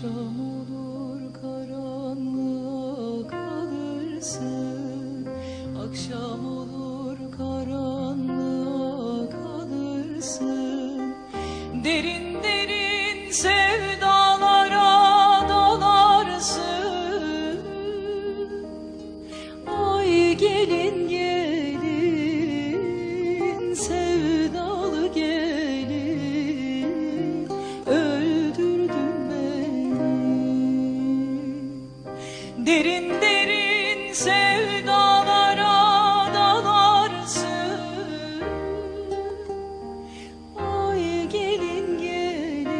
Akşam olur karanlığa kalırsın. Akşam olur karanlığa kalırsın. Derin derin sevdalara dalarsın. Ay gelin Derin derin sevdalara dalarsın. Ay gelin gelin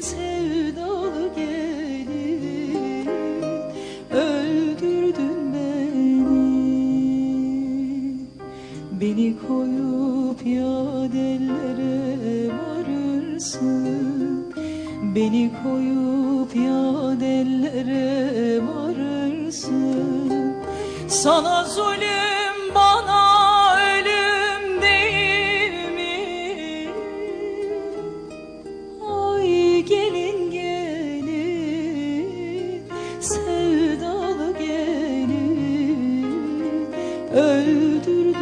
sevdalı gelin. Öldürdün beni. Beni koyup yadellere varırsın Beni koyup yadellere varırsın Sana zulüm bana ölüm değil mi? Ay gelin gelin sevdalı gelin öldür